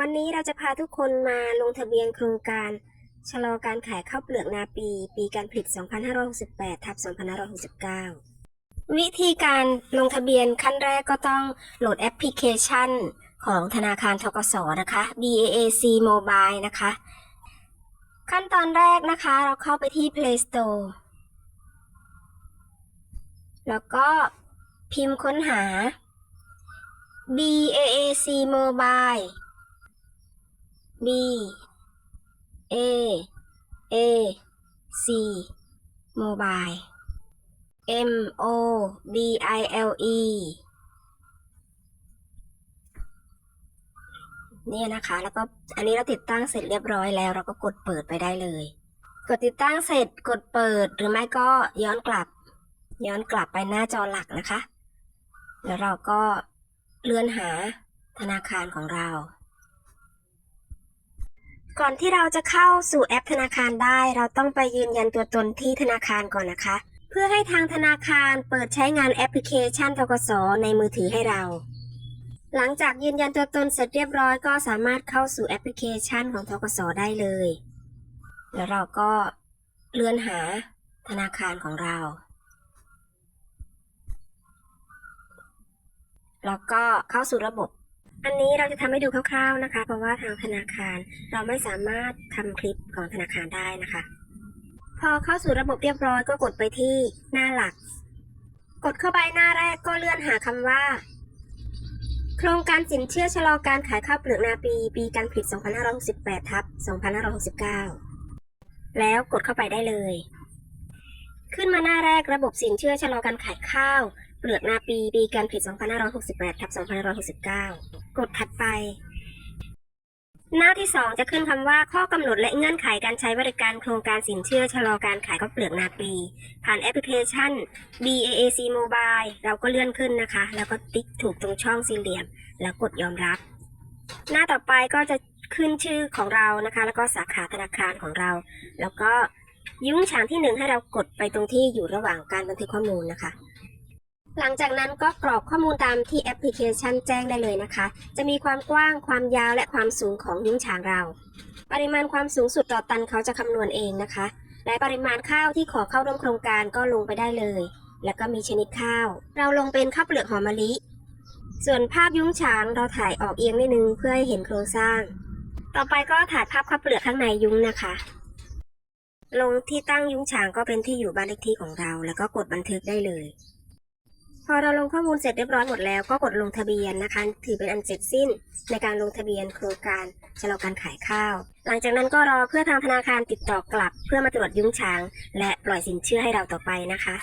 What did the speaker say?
วันนี้เราจะพาทุกคนมาลงทะเบียนโครงการชะลอการขายข้าวเปลือกนาปี ปีการผลิต 2568 ทับ 2569 วิธีการลงทะเบียนขั้นแรกก็ต้องโหลดแอปพลิเคชันของธนาคารทกสนะคะ BAAC Mobile นะคะ ขั้นตอนแรกนะคะเราเข้าไปที่ Play Store แล้วก็พิมพ์ค้นหา BAAC Mobile B A A C Mobile M O B I L E เนี่ยนะคะ แล้วก็อันนี้เราติดตั้งเสร็จเรียบร้อยแล้ว เราก็กดเปิดไปได้เลย กดติดตั้งเสร็จกดเปิดหรือไม่ก็ย้อนกลับ ย้อนกลับไปหน้าจอหลักนะคะ แล้วเราก็เลื่อนหาธนาคารของเรา ก่อนที่เราจะเข้าสู่แอปธนาคารได้ เราต้องไปยืนยันตัวตนที่ธนาคารก่อนนะคะ เพื่อให้ทางธนาคารเปิดใช้งานแอปพลิเคชันทกสในมือถือให้เรา หลังจากยืนยันตัวตนเสร็จเรียบร้อยก็สามารถเข้าสู่แอปพลิเคชันของทกสได้เลย แล้วเราก็เลื่อนหาธนาคารของเรา แล้วก็เข้าสู่ระบบ อันนี้เราจะทำให้ดูคร่าวๆนะคะ เพราะว่าทางธนาคารเราไม่สามารถทำคลิปของธนาคารได้นะคะ พอเข้าสู่ระบบเรียบร้อยก็กดไปที่หน้าหลัก กดเข้าไปหน้าแรกก็เลื่อนหาคำว่า โครงการสินเชื่อชะลอการขายข้าวเปลือกนาปี ปีการผลิต 2568 ทับ 2569 แล้วกดเข้าไปได้เลย ขึ้นมาหน้าแรกระบบสินเชื่อชะลอการขายข้าว เปลือกนาปีปีการผลิต2568ทับ2569 กดถัดไป หน้าที่ 2 จะขึ้นคำว่าข้อกำหนดและเงื่อนไขการใช้บริการโครงการสินเชื่อชะลอการขายข้าวเปลือกนาปี ผ่านแอปพลิเคชัน BAAC Mobile เราก็เลื่อนขึ้นนะคะ แล้วก็ติ๊กถูกตรงช่องสี่เหลี่ยม แล้วกดยอมรับ หน้าต่อไปก็จะขึ้นชื่อของเรานะคะ แล้วก็สาขาธนาคารของเรา แล้วก็ยุ้งฉางที่หนึ่งให้เรากดไปตรงที่อยู่ระหว่างการบันทึกข้อมูลนะคะ หลังจากนั้นก็กรอกข้อมูลตามที่แอปพลิเคชันแจ้งได้เลยนะคะ จะมีความกว้าง ความยาว และความสูงของยุ้งฉางเรา ปริมาณความสูงสุดต่อตันเขาจะคำนวณเองนะคะ และปริมาณข้าวที่ขอเข้าร่วมโครงการก็ลงไปได้เลย แล้วก็มีชนิดข้าว เราลงเป็นข้าวเปลือกหอมมะลิ ส่วนภาพยุ้งฉางเราถ่ายออกเอียงนิดนึงเพื่อให้เห็นโครงสร้าง ต่อไปก็ถ่ายภาพข้าวเปลือกข้างในยุ้งนะคะ ลงที่ตั้งยุ้งฉางก็เป็นที่อยู่บ้านเลขที่ของเรา แล้วก็กดบันทึกได้เลย พอเราลงข้อมูลเสร็จเรียบร้อยหมดแล้วก็กดลงทะเบียนนะคะ ถือเป็นอันเสร็จสิ้นในการลงทะเบียนโครงการชะลอการขายข้าว หลังจากนั้นก็รอเพื่อทางธนาคารติดต่อกลับ เพื่อมาตรวจยุ้งช้าง และปล่อยสินเชื่อให้เราต่อไปนะคะ